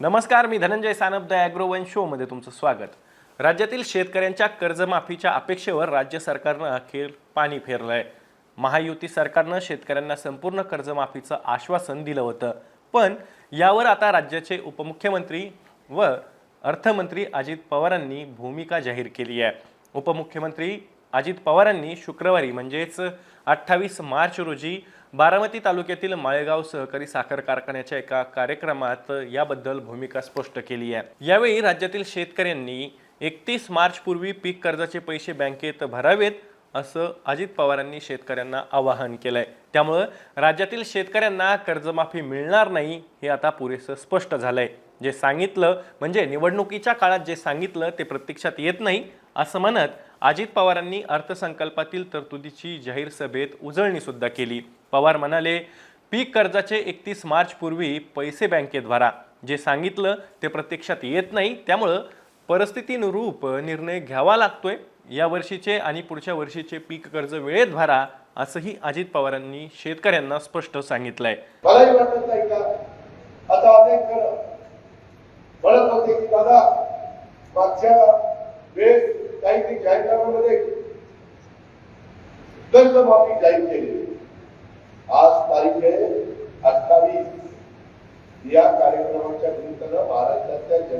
नमस्कार मी धनंजय सानप द ॲग्रोवन शोमध्ये तुमचं स्वागत. राज्यातील शेतकऱ्यांच्या कर्जमाफीच्या अपेक्षेवर राज्य सरकारनं अखेर पाणी फेरलं आहे महायुती सरकारनं शेतकऱ्यांना संपूर्ण कर्जमाफीचं आश्वासन दिलं होतं. पण यावर आता राज्याचे उपमुख्यमंत्री व अर्थमंत्री अजित पवारांनी भूमिका जाहीर केली आहे. उपमुख्यमंत्री अजित पवारांनी शुक्रवारी म्हणजेच अठ्ठावीस मार्च रोजी बारामती तालुक्यातील माळेगाव सहकारी साखर कारखान्याच्या एका कार्यक्रमात याबद्दल भूमिका स्पष्ट केली आहे. यावेळी राज्यातील शेतकऱ्यांनी एकतीस मार्चपूर्वी पीक कर्जाचे पैसे बँकेत भरावेत असं अजित पवारांनी शेतकऱ्यांना आवाहन केलंय. त्यामुळं राज्यातील शेतकऱ्यांना कर्जमाफी मिळणार नाही हे आता पुरेसं स्पष्ट झालंय. जे सांगितलं म्हणजे निवडणुकीच्या काळात जे सांगितलं ते प्रत्यक्षात येत नाही असं म्हणत अजित पवारांनी अर्थसंकल्पातील तरतुदीची जाहीर सभेत उजळणी सुद्धा केली. पवार म्हणाले पीक कर्जाचे एकतीस मार्च पूर्वी पैसे बँकेत भरा. जे सांगितलं ते प्रत्यक्षात येत नाही. त्यामुळं परिस्थितीनुरूप निर्णय घ्यावा लागतोय. या वर्षीचे आणि पुढच्या वर्षीचे पीक कर्ज वेळेत भरा असंही अजित पवारांनी शेतकऱ्यांना स्पष्ट सांगितलंय. मलाही वाटत नाही का? आता अनेक जण म्हणत होते की दादा मागच्या वेळेस काही जाहीरनाम्यामध्ये कर्जमाफी जाहीर केली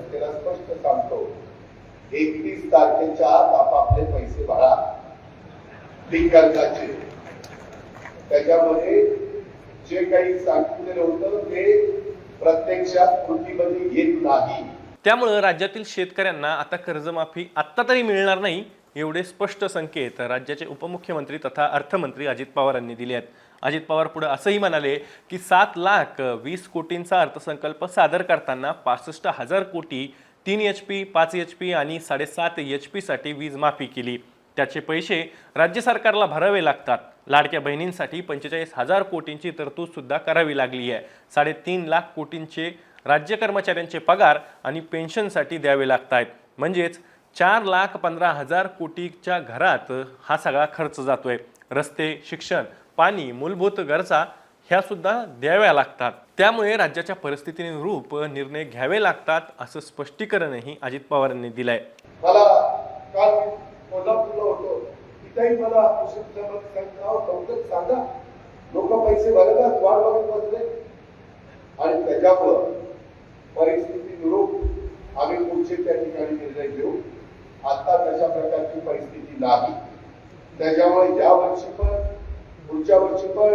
जनतेला स्पष्ट सांगतो एकतीस तारखेच्या आत आपापले पैसे भरा. पीक त्याच्यामध्ये जे काही सांगितलेलं होतं ते प्रत्यक्षात कृतीमध्ये येत नाही. त्यामुळं राज्यातील शेतकऱ्यांना आता कर्जमाफी आत्ता तरी मिळणार नाही एवढे स्पष्ट संकेत राज्याचे उपमुख्यमंत्री तथा अर्थमंत्री अजित पवारांनी दिले आहेत. अजित पवार पुढे असंही म्हणाले की सात लाख वीस कोटींचा अर्थसंकल्प सादर करताना पासष्ट हजार कोटी तीन एच पी पाच एच पी आणि साडेसात एच पीसाठी वीज माफी केली. त्याचे पैसे राज्य सरकारला भरावे लागतात. लाडक्या बहिणींसाठी पंचेचाळीस हजार कोटींची तरतूद सुद्धा करावी लागली आहे. साडेतीन लाख कोटींचे राज्य कर्मचाऱ्यांचे पगार आणि पेन्शनसाठी द्यावे लागत आहेत म्हणजेच चार लाख पंधरा हजार कोटीच्या घरात हा सगळा खर्च जातोय. रस्ते शिक्षण पाणी मूलभूत गरजा ह्या सुद्धा द्याव्या लागतात. त्यामुळे राज्याच्या परिस्थितीनुरूप निर्णय घ्यावे लागतात असं स्पष्टीकरणही अजित पवारांनी दिलंय. मला काल कोल्हापूरला होतो. तिथेही मला प्रशिक्षणामध्ये सांगा. लोक पैसे भरतात वाढ बघत बसले. आणि त्याच्यामुळं परिस्थितीनुरूप आम्ही पुढचे त्या ठिकाणी निर्णय घेऊ. आता तशा प्रकारची परिस्थिती नाही. त्याच्यामुळे या वर्षी पण पुढच्या वर्षी पण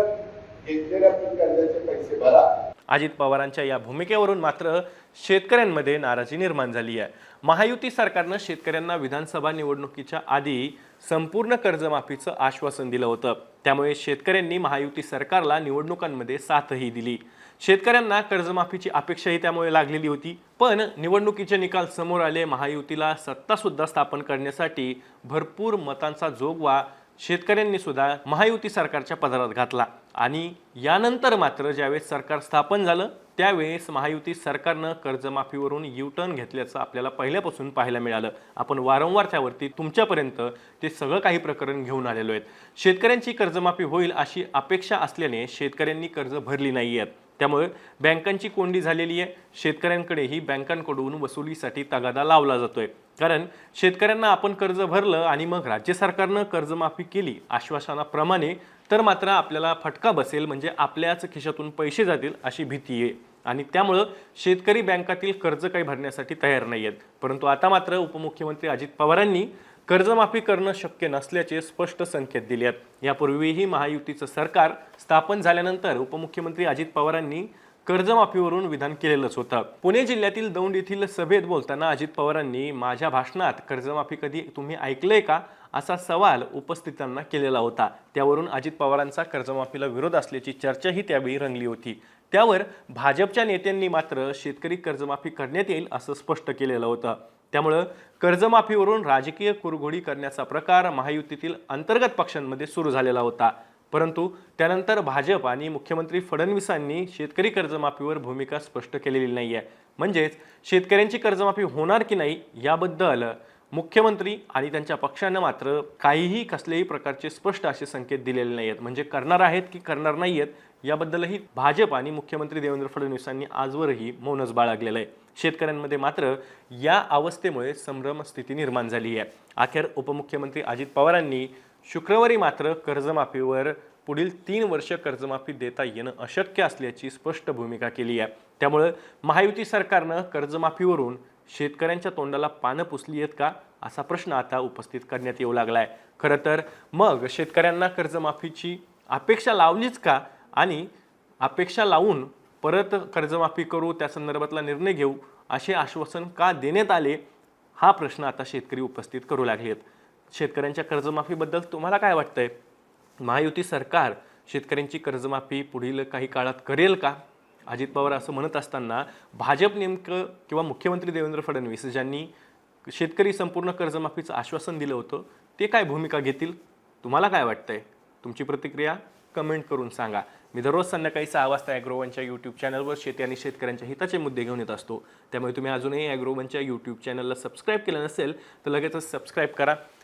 घेतलेल्या पीक कर्जाचे पैसे भरा. अजित पवारांच्या या भूमिकेवरून मात्र शेतकऱ्यांमध्ये नाराजी निर्माण झाली आहे. महायुती सरकारनं शेतकऱ्यांना विधानसभा निवडणुकीच्या आधी संपूर्ण कर्जमाफीचं आश्वासन दिलं होतं. त्यामुळे शेतकऱ्यांनी महायुती सरकारला निवडणुकांमध्ये साथही दिली. शेतकऱ्यांना कर्जमाफीची अपेक्षाही त्यामुळे लागलेली होती. पण निवडणुकीचे निकाल समोर आले. महायुतीला सत्तासुद्धा स्थापन करण्यासाठी भरपूर मतांचा जोगवा शेतकऱ्यांनी सुद्धा महायुती सरकारच्या पदरात घातला. आणि यानंतर मात्र ज्यावेळेस सरकार स्थापन झालं त्यावेळेस महायुती सरकारनं कर्जमाफीवरून यू टर्न घेतल्याचं आपल्याला पहिल्यापासून पाहायला मिळालं. आपण वारंवार त्यावरती तुमच्यापर्यंत ते सगळं काही प्रकरण घेऊन आलेलो आहेत. शेतकऱ्यांची कर्जमाफी होईल अशी अपेक्षा असल्याने शेतकऱ्यांनी कर्ज भरली नाही आहेत त्यामुळे बँकांची कोंडी झालेली आहे. शेतकऱ्यांकडेही बँकांकडून वसुलीसाठी तगादा लावला जातोय. कारण शेतकऱ्यांना आपण कर्ज भरलं आणि मग राज्य सरकारनं कर्जमाफी केली आश्वासनाप्रमाणे तर मात्र आपल्याला फटका बसेल म्हणजे आपल्याच खिशातून पैसे जातील अशी भीती आहे. आणि त्यामुळं शेतकरी बँकातील कर्ज काही भरण्यासाठी तयार नाही आहेत परंतु आता मात्र उपमुख्यमंत्री अजित पवारांनी कर्जमाफी करणं शक्य नसल्याचे स्पष्ट संकेत दिले आहेत यापूर्वीही महायुतीचं सरकार स्थापन झाल्यानंतर उपमुख्यमंत्री अजित पवारांनी कर्जमाफीवरून विधान केलेलंच होतं. पुणे जिल्ह्यातील दौंड येथील सभेत बोलताना अजित पवारांनी माझ्या भाषणात कर्जमाफी कधी तुम्ही ऐकलंय का? असा सवाल उपस्थितांना केलेला होता. त्यावरून अजित पवारांचा कर्जमाफीला विरोध असल्याची चर्चाही त्यावेळी रंगली होती. त्यावर भाजपच्या नेत्यांनी मात्र शेतकरी कर्जमाफी करण्यात येईल असं स्पष्ट केलेलं होतं. त्यामुळं कर्जमाफीवरून राजकीय कुरघोडी करण्याचा प्रकार महायुतीतील अंतर्गत पक्षांमध्ये सुरू झालेला होता. परंतु त्यानंतर भाजप आणि मुख्यमंत्री फडणवीसांनी शेतकरी कर्जमाफीवर भूमिका स्पष्ट केलेली नाही आहे म्हणजेच शेतकऱ्यांची कर्जमाफी होणार की नाही याबद्दल मुख्यमंत्री आणि त्यांच्या पक्षानं मात्र काहीही कसल्याही प्रकारचे स्पष्ट असे संकेत दिलेले नाही आहेत म्हणजे करणार आहेत की करणार नाही आहेत याबद्दलही भाजप आणि मुख्यमंत्री देवेंद्र फडणवीसांनी आजवरही मौनच बाळगलेलं आहे. शेतकऱ्यांमध्ये मात्र या अवस्थेमुळे संभ्रम स्थिती निर्माण झाली आहे अखेर उपमुख्यमंत्री अजित पवारांनी शुक्रवारी मात्र कर्जमाफीवर पुढील तीन वर्ष कर्जमाफी देता येणं अशक्य असल्याची स्पष्ट भूमिका केली आहे त्यामुळं महायुती सरकारनं कर्जमाफीवरून शेतकऱ्यांच्या तोंडाला पानं पुसली आहेत का? असा प्रश्न आता उपस्थित करण्यात येऊ लागला आहे खरं तर मग शेतकऱ्यांना कर्जमाफीची अपेक्षा लावलीच का? आणि अपेक्षा लावून परत कर्जमाफी करू त्या संदर्भातला निर्णय घेऊ असे आश्वासन का देण्यात आले? हा प्रश्न आता शेतकरी उपस्थित करू लागले आहेत. शेतकऱ्यांच्या कर्जमाफीबद्दल तुम्हाला काय वाटतंय? महायुती सरकार शेतकऱ्यांची कर्जमाफी पुढील काही काळात करेल का? अजित पवार असं म्हणत असताना भाजप नेमकं किंवा मुख्यमंत्री देवेंद्र फडणवीस ज्यांनी शेतकरी संपूर्ण कर्जमाफीचं आश्वासन दिलं होतं ते काय भूमिका घेतील? तुम्हाला काय वाटतंय? तुमची प्रतिक्रिया कमेंट करून सांगा. मी दररोज संध्याकाळी सहा वाजता ॲग्रोवनच्या यूट्यूब चॅनलवर शेती आणि शेतकऱ्यांच्या हिताचे मुद्दे घेऊन येत असतो. त्यामुळे तुम्ही अजूनही ॲग्रोवनच्या यूट्यूब चॅनलला सबस्क्राईब केलं नसेल तर लगेचच सबस्क्राईब करा.